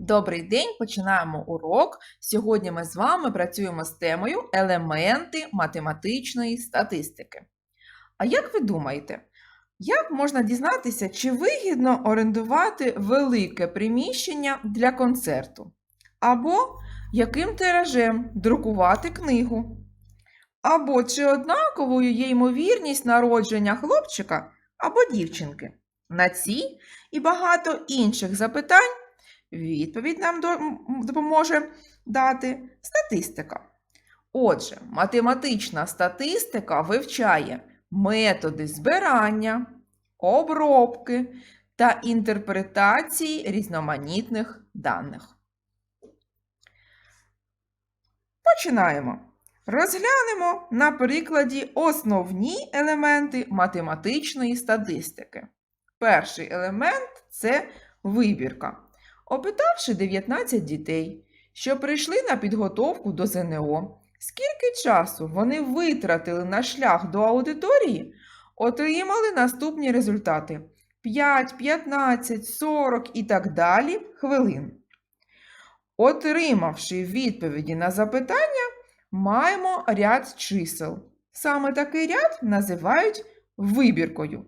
Добрий день, починаємо урок. Сьогодні ми з вами працюємо з темою елементи математичної статистики. А як ви думаєте, як можна дізнатися, чи вигідно орендувати велике приміщення для концерту? Або яким тиражем друкувати книгу? Або чи однаковою є ймовірність народження хлопчика або дівчинки? На ці і багато інших запитань Відповідь нам допоможе дати статистика. Отже, математична статистика вивчає методи збирання, обробки та інтерпретації різноманітних даних. Починаємо. Розглянемо на прикладі основні елементи математичної статистики. Перший елемент це вибірка. Опитавши 19 дітей, що прийшли на підготовку до ЗНО, скільки часу вони витратили на шлях до аудиторії, отримали наступні результати: 5, 15, 40 і так далі хвилин. Отримавши відповіді на запитання, маємо ряд чисел. Саме такий ряд називають вибіркою.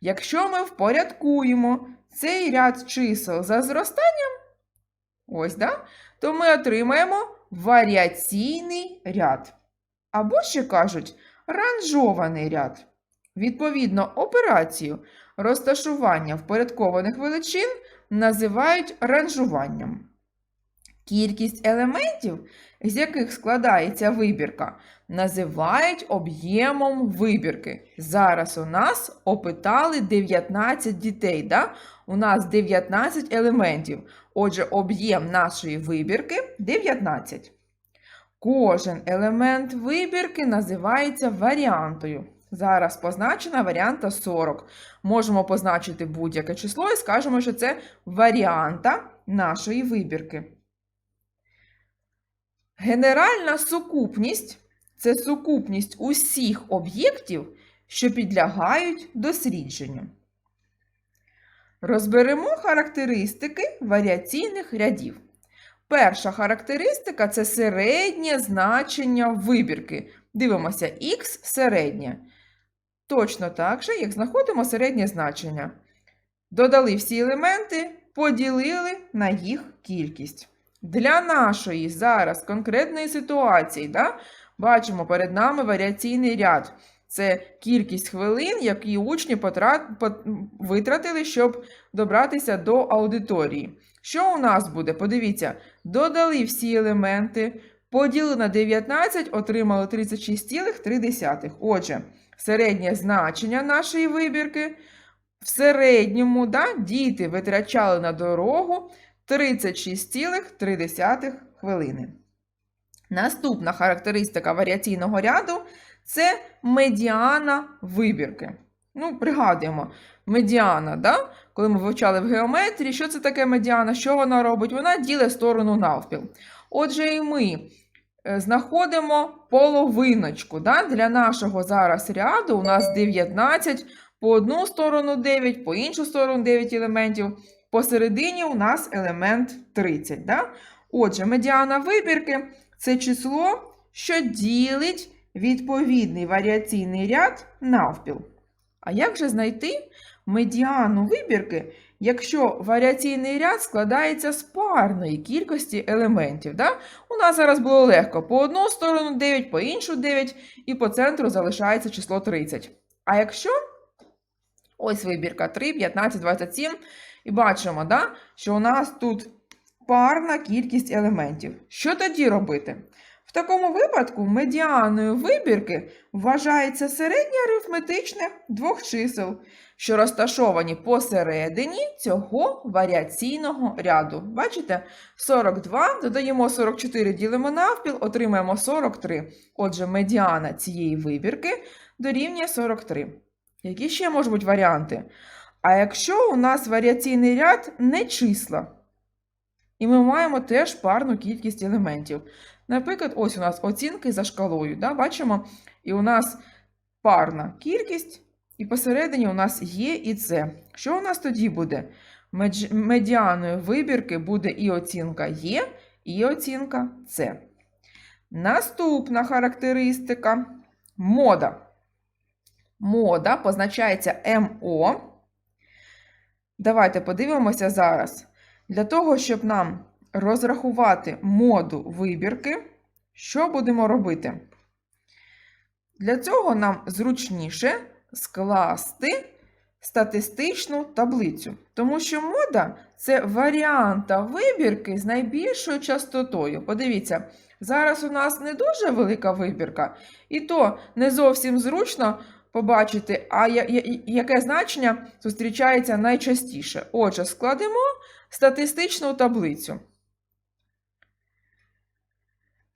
Якщо ми впорядкуємо цей ряд чисел за зростанням, ось, да, то ми отримаємо варіаційний ряд. Або ще кажуть ранжований ряд. Відповідно, операцію розташування впорядкованих величин називають ранжуванням. Кількість елементів, з яких складається вибірка, називають об'ємом вибірки. Зараз у нас опитали 19 дітей. Да? У нас 19 елементів. Отже, об'єм нашої вибірки 19. Кожен елемент вибірки називається варіантою. Зараз позначена варіанта 40. Можемо позначити будь-яке число і скажемо, що це варіанта нашої вибірки. Генеральна сукупність це сукупність усіх об'єктів, що підлягають дослідженню. Розберемо характеристики варіаційних рядів. Перша характеристика це середнє значення вибірки. Дивимося х середнє. Точно так же, як знаходимо середнє значення. Додали всі елементи, поділили на їх кількість. Для нашої зараз конкретної ситуації, да, бачимо перед нами варіаційний ряд. Це кількість хвилин, які учні потра- пот- витратили, щоб добратися до аудиторії. Що у нас буде? Подивіться, додали всі елементи, поділили на 19, отримали 36,3. Отже, середнє значення нашої вибірки. В середньому да, діти витрачали на дорогу 36,3 хвилини. Наступна характеристика варіаційного ряду це медіана вибірки. Ну, пригадуємо, медіана, да? коли ми вивчали в геометрії, що це таке медіана, що вона робить? Вона ділить сторону навпіл. Отже, і ми е, знаходимо половиночку. Да? Для нашого зараз ряду у нас 19, по одну сторону 9, по іншу сторону 9 елементів. Посередині у нас елемент 30. Да? Отже, медіана вибірки це число, що ділить відповідний варіаційний ряд навпіл. А як же знайти медіану вибірки, якщо варіаційний ряд складається з парної кількості елементів? Да? У нас зараз було легко. По одну сторону 9, по іншу 9, і по центру залишається число 30. А якщо ось вибірка 3, 15, 27, і бачимо, да, що у нас тут парна кількість елементів. Що тоді робити? В такому випадку медіаною вибірки вважається середнє арифметичне двох чисел, що розташовані посередині цього варіаційного ряду. Бачите? 42, додаємо 44, ділимо навпіл, отримаємо 43. Отже, медіана цієї вибірки дорівнює 43. Які ще можуть бути варіанти? А якщо у нас варіаційний ряд не числа, і ми маємо теж парну кількість елементів. Наприклад, ось у нас оцінки за шкалою. Да? Бачимо, і у нас парна кількість, і посередині у нас є і це. Що у нас тоді буде? Медіаною вибірки буде і оцінка Є, і оцінка С. Наступна характеристика мода. Мода позначається МО. Давайте подивимося зараз. Для того, щоб нам розрахувати моду вибірки, що будемо робити? Для цього нам зручніше скласти статистичну таблицю, тому що мода це варіанта вибірки з найбільшою частотою. Подивіться, зараз у нас не дуже велика вибірка, і то не зовсім зручно побачити, а я- я- яке значення зустрічається найчастіше. Отже, складемо статистичну таблицю.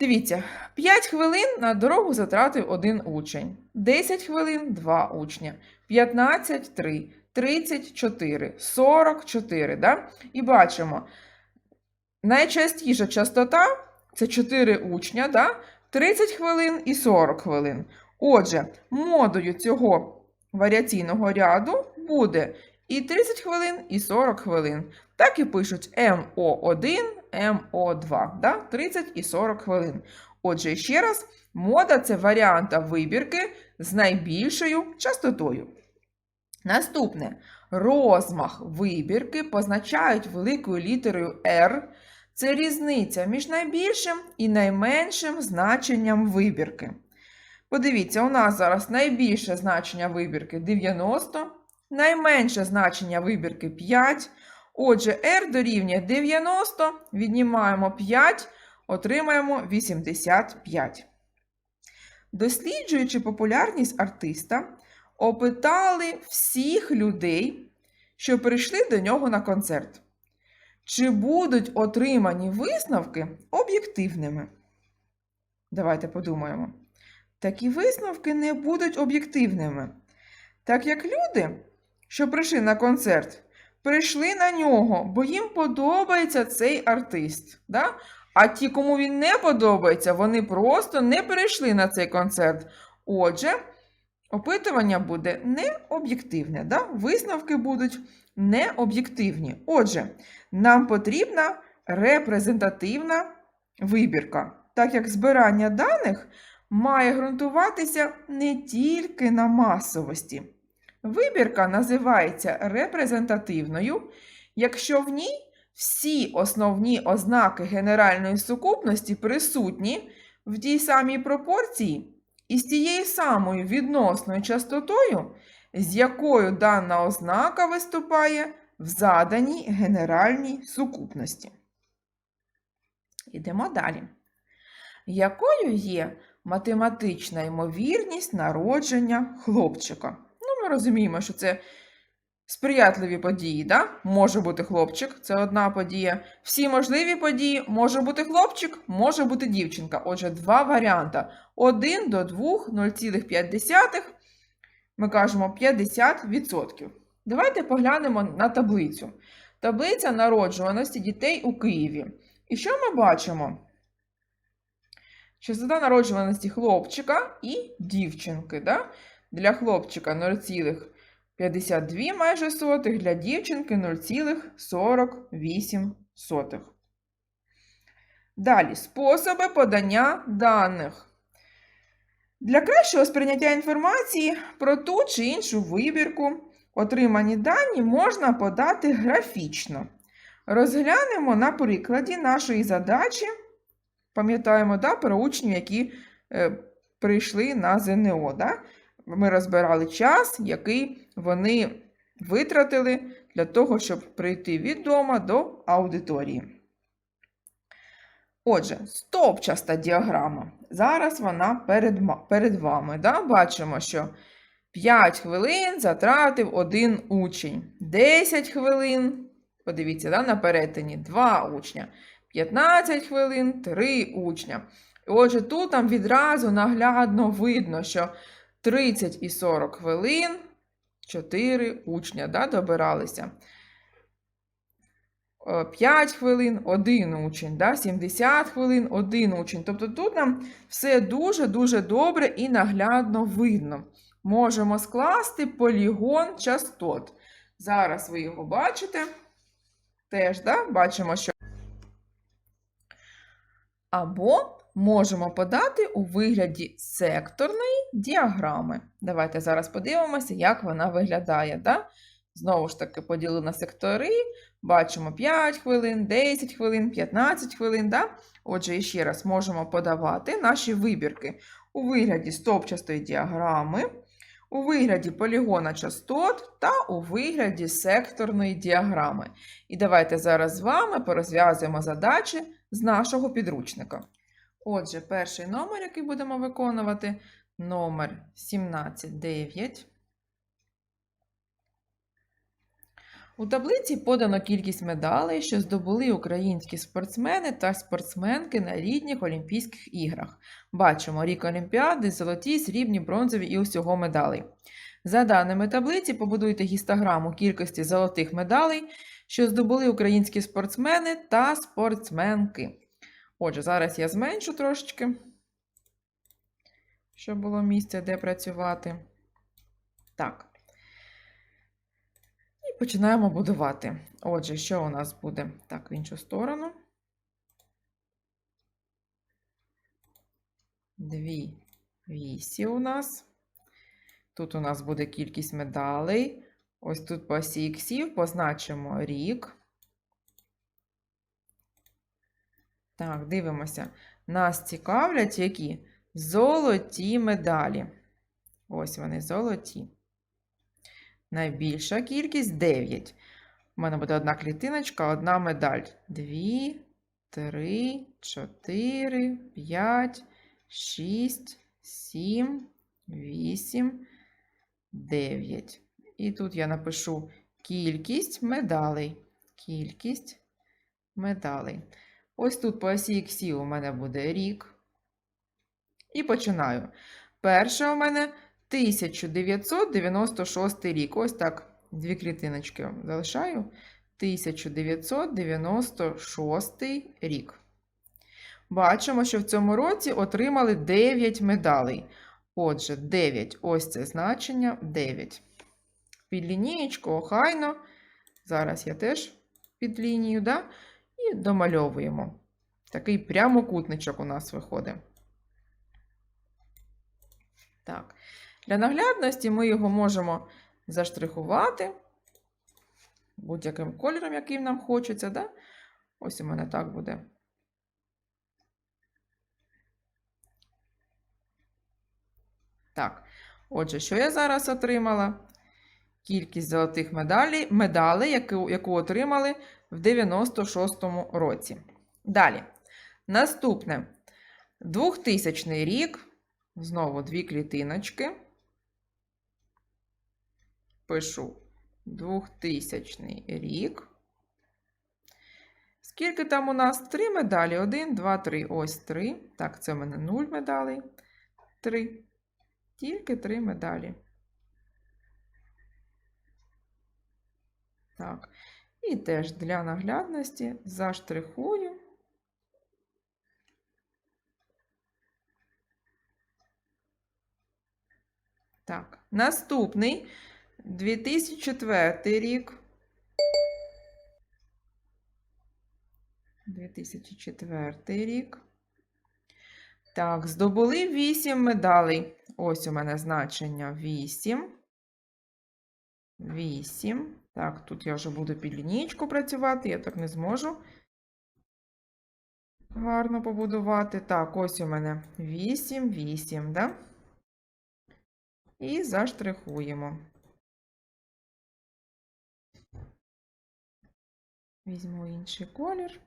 Дивіться, 5 хвилин на дорогу затратив один учень, 10 хвилин 2 учня, 15 3, 34, 44. Да? І бачимо, найчастіша частота це 4 учня, да? 30 хвилин і 40 хвилин. Отже, модою цього варіаційного ряду буде і 30 хвилин, і 40 хвилин. Так і пишуть МО1, МО2, да? 30 і 40 хвилин. Отже, ще раз, мода це варіанта вибірки з найбільшою частотою. Наступне. Розмах вибірки позначають великою літерою R. Це різниця між найбільшим і найменшим значенням вибірки. Подивіться, у нас зараз найбільше значення вибірки 90, найменше значення вибірки 5. Отже, R дорівнює 90, віднімаємо 5, отримаємо 85. Досліджуючи популярність артиста, опитали всіх людей, що прийшли до нього на концерт. Чи будуть отримані висновки об'єктивними? Давайте подумаємо. Такі висновки не будуть об'єктивними. Так як люди, що прийшли на концерт, прийшли на нього, бо їм подобається цей артист. Да? А ті, кому він не подобається, вони просто не перейшли на цей концерт. Отже, опитування буде необ'єктивне. Да? Висновки будуть необ'єктивні. Отже, нам потрібна репрезентативна вибірка, так як збирання даних має ґрунтуватися не тільки на масовості. Вибірка називається репрезентативною, якщо в ній всі основні ознаки генеральної сукупності присутні в тій самій пропорції і з тією самою відносною частотою, з якою дана ознака виступає в заданій генеральній сукупності. Ідемо далі. Якою є математична ймовірність народження хлопчика? Ну, ми розуміємо, що це сприятливі події, да? може бути хлопчик, це одна подія. Всі можливі події може бути хлопчик, може бути дівчинка. Отже, два варіанти. 1 до 2, 0,5. Ми кажемо 50%. Давайте поглянемо на таблицю. Таблиця народжуваності дітей у Києві. І що ми бачимо? Частота народжуваності хлопчика і дівчинки. Да? Для хлопчика 0,52 майже сотих, для дівчинки 0,48. Далі способи подання даних. Для кращого сприйняття інформації про ту чи іншу вибірку отримані дані можна подати графічно. Розглянемо на прикладі нашої задачі. Пам'ятаємо да, про учнів, які е, прийшли на ЗНО. Да? Ми розбирали час, який вони витратили для того, щоб прийти від дома до аудиторії. Отже, стовпчаста діаграма. Зараз вона перед, перед вами. Да? Бачимо, що 5 хвилин затратив один учень. 10 хвилин, подивіться, да, на перетині 2 учня. 15 хвилин 3 учня. Отже, тут нам відразу наглядно видно, що 30 і 40 хвилин 4 учня да, добиралися. 5 хвилин один учень, да? 70 хвилин один учень. Тобто тут нам все дуже-дуже добре і наглядно видно. Можемо скласти полігон частот. Зараз ви його бачите. теж да, бачимо, що. Або можемо подати у вигляді секторної діаграми. Давайте зараз подивимося, як вона виглядає. Да? Знову ж таки, поділили на сектори. Бачимо 5 хвилин, 10 хвилин, 15 хвилин. Да? Отже, ще раз можемо подавати наші вибірки у вигляді стовпчастої діаграми, у вигляді полігона частот та у вигляді секторної діаграми. І давайте зараз з вами порозв'язуємо задачі з нашого підручника. Отже, перший номер, який будемо виконувати, номер 179. У таблиці подано кількість медалей, що здобули українські спортсмени та спортсменки на літніх Олімпійських іграх. Бачимо рік Олімпіади, золоті, срібні, бронзові і усього медалей. За даними таблиці, побудуйте гістограму кількості золотих медалей, що здобули українські спортсмени та спортсменки. Отже, зараз я зменшу трошечки, щоб було місце, де працювати. Так. І починаємо будувати. Отже, що у нас буде? Так, в іншу сторону. Дві вісі у нас. Тут у нас буде кількість медалей. Ось тут по осі іксів позначимо рік. Так, дивимося. Нас цікавлять які золоті медалі. Ось вони золоті. Найбільша кількість 9. У мене буде одна клітиночка, одна медаль. 2, 3, 4, 5, 6, 7, 8, 9. І тут я напишу кількість медалей. Кількість медалей. Ось тут по осі іксі у мене буде рік. І починаю. Перше у мене 1996 рік. Ось так, дві клітиночки залишаю. 1996 рік. Бачимо, що в цьому році отримали 9 медалей. Отже, 9. Ось це значення 9. Під лінієчку, охайно. Зараз я теж під лінію, да? і домальовуємо. Такий прямокутничок у нас виходить. Так. Для наглядності ми його можемо заштрихувати будь-яким кольором, яким нам хочеться. Да? Ось у мене так буде. Так, отже, що я зараз отримала? Кількість золотих медалей, медалей яку, яку отримали в 96-му році. Далі. Наступне 2000 рік. Знову дві клітиночки. Пишу 2000 рік. Скільки там у нас? Три медалі. Один, два, три. Ось три. Так, це в мене 0 медалей. Три. Тільки три медалі. Так. І теж для наглядності заштрихую. Так, наступний 2004 рік. 2004 рік. Так, здобули 8 медалей. Ось у мене значення 8. 8. Так, тут я вже буду під лінійку працювати, я так не зможу гарно побудувати. Так, ось у мене 8, 8, да? І заштрихуємо. Візьму інший колір.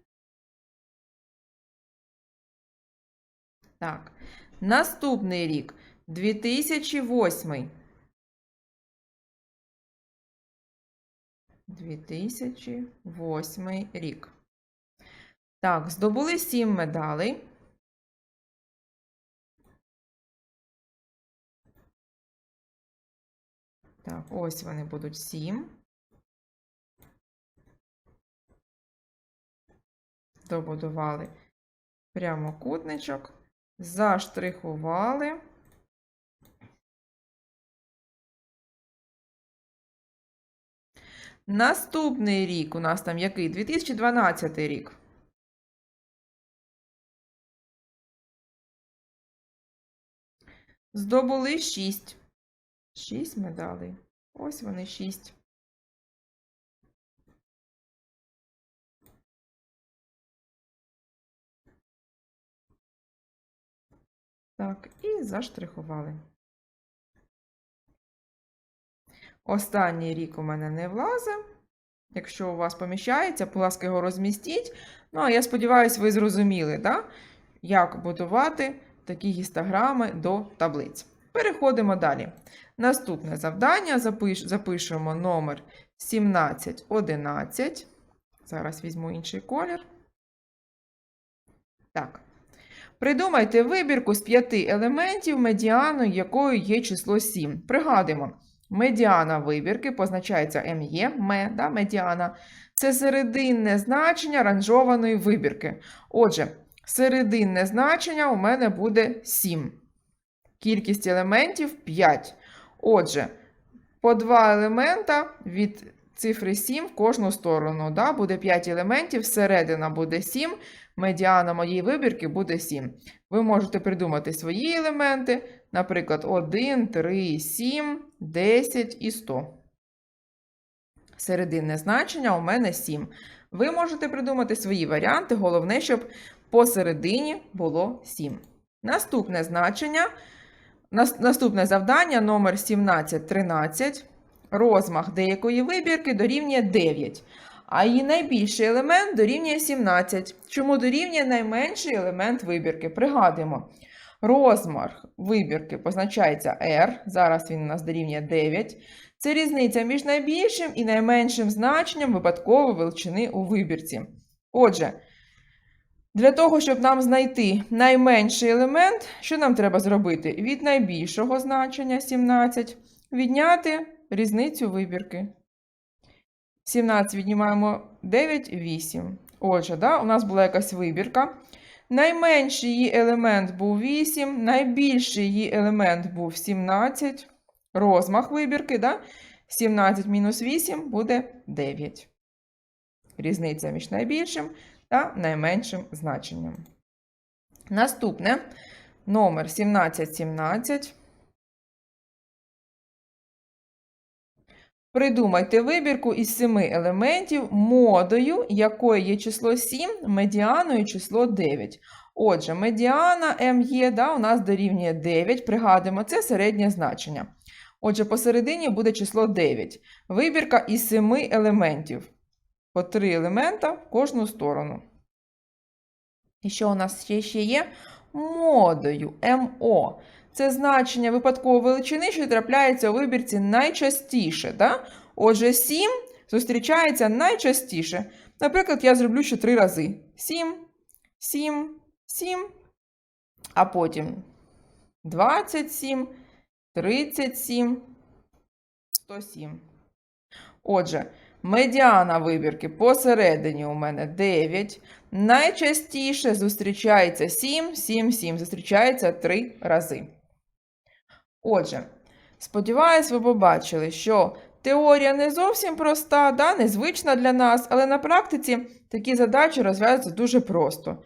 Так, наступний рік 2008. 2008 рік. Так, здобули 7 медалей. Так, ось вони будуть 7. Добудували прямокутничок, заштрихували. Наступний рік у нас там який? 2012 рік. Здобули 6. 6 медалей. Ось вони 6. Так, і заштрихували. Останній рік у мене не влазить. Якщо у вас поміщається, будь ласка, його розмістіть. Ну, а я сподіваюся, ви зрозуміли, да? як будувати такі гістограми до таблиць. Переходимо далі. Наступне завдання. Запиш, запишемо номер 1711. Зараз візьму інший колір. Так. Придумайте вибірку з п'яти елементів, медіаною якою є число 7. Пригадуємо, медіана вибірки позначається МЄ, ме, да, медіана. Це серединне значення ранжованої вибірки. Отже, серединне значення у мене буде 7. Кількість елементів 5. Отже, по два елемента від цифри 7 в кожну сторону. Да? Буде 5 елементів, середина буде 7, медіана моєї вибірки буде 7. Ви можете придумати свої елементи, наприклад, 1, 3, 7, 10 і 100. Серединне значення у мене 7. Ви можете придумати свої варіанти, головне, щоб посередині було 7. Наступне значення, наступне завдання номер 1713. Розмах деякої вибірки дорівнює 9, а її найбільший елемент дорівнює 17. Чому дорівнює найменший елемент вибірки? Пригадуємо, розмах вибірки позначається R, зараз він у нас дорівнює 9. Це різниця між найбільшим і найменшим значенням випадкової величини у вибірці. Отже, для того, щоб нам знайти найменший елемент, що нам треба зробити? Від найбільшого значення 17 відняти різницю вибірки. 17 віднімаємо 9, 8. Отже, да, у нас була якась вибірка. Найменший її елемент був 8, найбільший її елемент був 17. Розмах вибірки, да? 17 мінус 8 буде 9. Різниця між найбільшим та найменшим значенням. Наступне номер 1717. Придумайте вибірку із 7 елементів модою, якої є число 7, медіаною число 9. Отже, медіана МЄ да, у нас дорівнює 9. Пригадуємо, це середнє значення. Отже, посередині буде число 9. Вибірка із 7 елементів. По 3 елемента в кожну сторону. І що у нас ще, ще є? Модою МО. Це значення випадкової величини, що трапляється у вибірці найчастіше. Да? Отже, 7 зустрічається найчастіше. Наприклад, я зроблю ще 3 рази. 7, 7, 7, а потім 27, 37, 107. Отже, медіана вибірки посередині у мене 9. Найчастіше зустрічається 7, 7, 7. Зустрічається 3 рази. Отже, сподіваюсь, ви побачили, що теорія не зовсім проста, да, незвична для нас, але на практиці такі задачі розв'язуються дуже просто.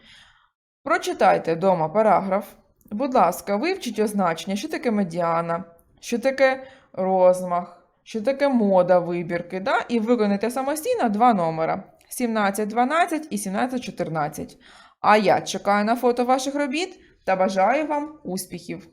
Прочитайте вдома параграф. Будь ласка, вивчіть означення, що таке медіана, що таке розмах, що таке мода вибірки, да? і виконайте самостійно два номера 1712 і 1714. А я чекаю на фото ваших робіт та бажаю вам успіхів!